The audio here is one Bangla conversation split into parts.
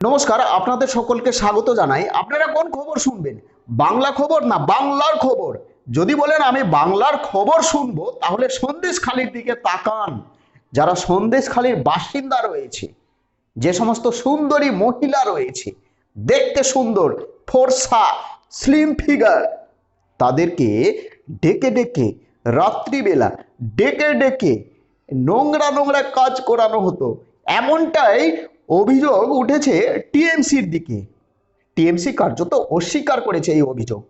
নমস্কার, আপনাদের সকলকে স্বাগত জানাই। আপনারা কোন খবর শুনবেন? বাংলা খবর না বাংলার খবর? যদি বলেন আমি বাংলার খবর শুনব, তাহলে সন্দেশখালির দিকে তাকান। যারা সন্দেশখালির বাসিন্দা রয়েছে, যে সমস্ত সুন্দরী মহিলা রয়েছে, দেখতে সুন্দর, ফর্সা স্লিম ফিগার তাদেরকে ডেকে ডেকে রাত্রিবেলা, ডেকে ডেকে নোংরা নোংরা কাজ করানো হতো। এমনটাই অভিযোগ উঠেছে টিএমসির দিকে। টিএমসি কার্যত অস্বীকার করেছে এই অভিযোগ।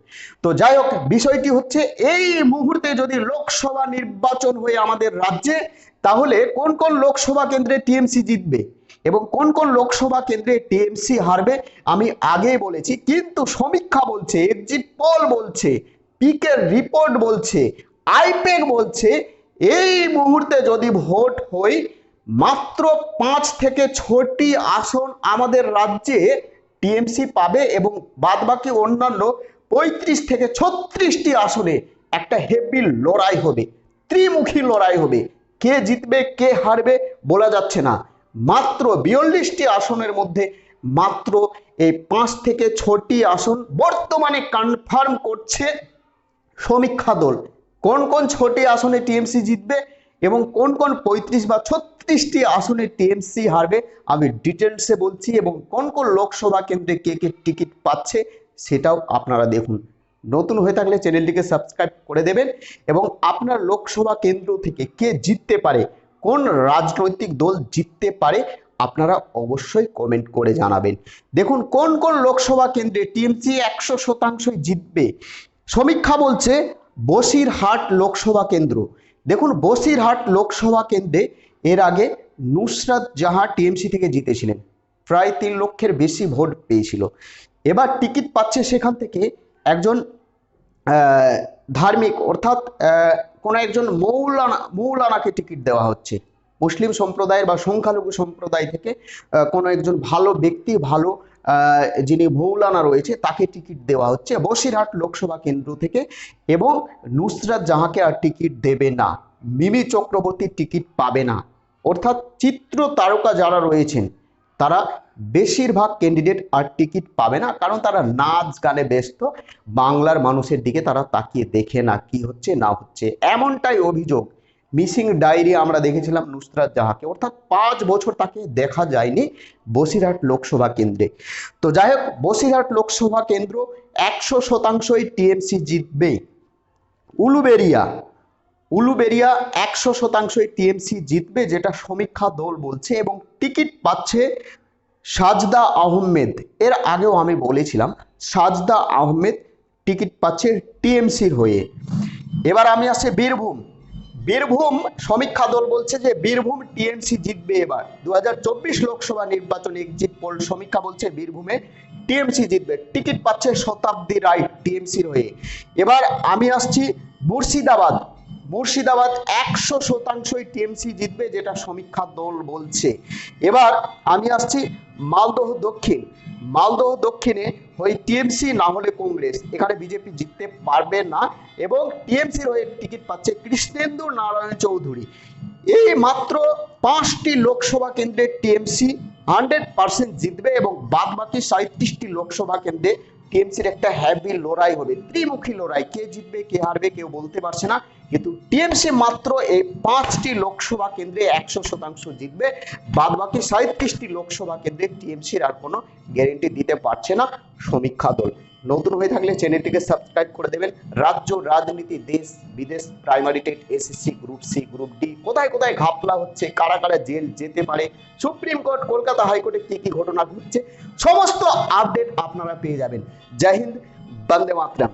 তো যাই হোক, বিষয়টি হচ্ছে এই মুহূর্তে যদি লোকসভা নির্বাচন হয়ে আমাদের রাজ্যে, তাহলে কোন কোন লোকসভা কেন্দ্রে টিএমসি জিতবে এবং কোন কোন লোকসভা কেন্দ্রে টিএমসি হারবে, আমি আগেই বলেছি। কিন্তু সমীক্ষা বলছে এক্সিট পোল বলছে, পিকের রিপোর্ট বলছে আইপেক বলছে, এই মুহূর্তে যদি ভোট হয় মাত্র পাঁচ থেকে ছটি আসন আমাদের রাজ্যে টিএমসি পাবে এবং বাদবাকি অন্যান্য পঁয়ত্রিশ থেকে ছত্রিশটি আসনে একটা হেভি লড়াই হবে, ত্রিমুখী লড়াই হবে। কে জিতবে, কে হারবে বলা যাচ্ছে না। মাত্র বিয়াল্লিশটি আসনের মধ্যে মাত্র এই পাঁচ থেকে ছটি আসন বর্তমানে কনফার্ম করছে সমীক্ষা দল। কোন কোন ছটি আসনে টিএমসি জিতবে এবং কোন কোন পঁয়ত্রিশ বা ছত্রিশটি আসনে টিএমসি হারবে, আমি ডিটেলসে বলছি এবং কোন কোন লোকসভা কেন্দ্রে কে কে টিকিট পাচ্ছে সেটাও আপনারা দেখুন। নতুন হয়ে থাকলে চ্যানেলটিকে সাবস্ক্রাইব করে দেবেন এবং আপনার লোকসভা কেন্দ্র থেকে কে জিততে পারে, কোন রাজনৈতিক দল জিততে পারে আপনারা অবশ্যই কমেন্ট করে জানাবেন। দেখুন, কোন কোন লোকসভা কেন্দ্রে টিএমসি একশো শতাংশই জিতবে? সমীক্ষা বলছে বসিরহাট লোকসভা কেন্দ্র। দেখুন, বসিরহাট লোকসভা কেন্দ্রে এর আগে নুসরাত জাহা টিএমসি থেকে জিতেছিলেন। প্রায় তিন লক্ষের বেশি ভোট পেয়েছিল। এবার টিকিট পাচ্ছে সেখান থেকে একজন ধার্মিক, অর্থাৎ কোন একজন মৌলানা, মৌলানাকে টিকিট দেওয়া হচ্ছে। মুসলিম সম্প্রদায়ের বা সংখ্যালঘু সম্প্রদায় থেকে কোনো একজন ভালো ব্যক্তি, ভালো যিনি মৌলানা রয়েছে, তাকে টিকিট দেওয়া হচ্ছে বসিরহাট লোকসভা কেন্দ্র থেকে এবং নুসরাত জাহাকে আর টিকিট দেবে না, মিমি চক্রবর্তী টিকিট পাবে না। অর্থাৎ চিত্র তারকা যারা রয়েছেন, তারা বেশিরভাগ ক্যান্ডিডেট আর টিকিট পাবে না, কারণ তারা নাচ গানে ব্যস্ত, বাংলার মানুষের দিকে তারা তাকিয়ে দেখে না কি হচ্ছে, না হচ্ছে। এমনটাই অভিযোগ মিসিং ডায়েরি আমরা দেখেছিলাম নুসরাত জাহাকে। অর্থাৎ পাঁচ বছর তাকে দেখা যায়নি বসিরহাট লোকসভা কেন্দ্রে। তো যাই হোক, বসিরহাট লোকসভা কেন্দ্র একশো শতাংশই টিএমসি জিতবে। উলুবেরিয়া উলুবেরিয়া একশো শতাংশই টিএমসি জিতবে, যেটা সমীক্ষা দল বলছে, এবং টিকিট পাচ্ছে সাজদা আহমেদ। এর আগেও আমি বলেছিলাম, সাজদা আহমেদ টিকিট পাচ্ছে টিএমসির হয়ে। এবার আমি আসছি বীরভূম। বীরভূম সমীক্ষা দল বলছে যে বীরভূম টিএমসি জিতবে এবার। দু হাজার চব্বিশ লোকসভা নির্বাচন এক্সিট পোল সমীক্ষা বলছে বীরভূমে টিএমসি জিতবে। টিকিট পাচ্ছে শতাব্দী রায় টিএমসির হয়ে। এবার আমি আসছি মুর্শিদাবাদ। মুর্শিদাবাদ একশো শতাংশই টিএমসি জিতবে যেটা সমীক্ষা দল বলছে। এবার আমি আসছি মালদহ দক্ষিণ। মালদহ দক্ষিণে হয় টিএমসি না হলে কংগ্রেস। এখানে বিজেপি জিততে পারবে না এবং টিএমসির হয়ে টিকিট পাচ্ছে কৃষ্ণেন্দু নারায়ণ চৌধুরী। এই মাত্র পাঁচটি লোকসভা কেন্দ্রে টিএমসি হান্ড্রেড পার্সেন্ট জিতবে এবং বাদ বাকি সাঁত্রিশটি লোকসভা কেন্দ্রে টিএমসির একটা হ্যাভি লড়াই হবে। ত্রিমুখী লড়াই, কে জিতবে, কে হারবে কেউ বলতে পারছে না। কিন্তু টিএমসি মাত্র এই পাঁচটি লোকসভা কেন্দ্রে একশো শতাংশ জিতবে বাদ বাকি সাঁত্রিশটি লোকসভা কেন্দ্রে টিএমসির আর কোনো গ্যারেন্টি দিতে পারছে না সমীক্ষা দল। নতুন হয়ে থাকলে চ্যানেলটিকে সাবস্ক্রাইব করে দেবেন। রাজ্য রাজনীতি, দেশ বিদেশ primary TET SSC group C group D কোথায় কোথায় ঘাপলা হচ্ছে, কারা কারা জেল যেতে পারে, সুপ্রিম কোর্ট, কলকাতা হাইকোর্টে কি কি ঘটনা ঘটছে, সমস্ত আপডেট আপনারা পেয়ে যাবেন। জয় হিন্দ, বন্দে মাতরম।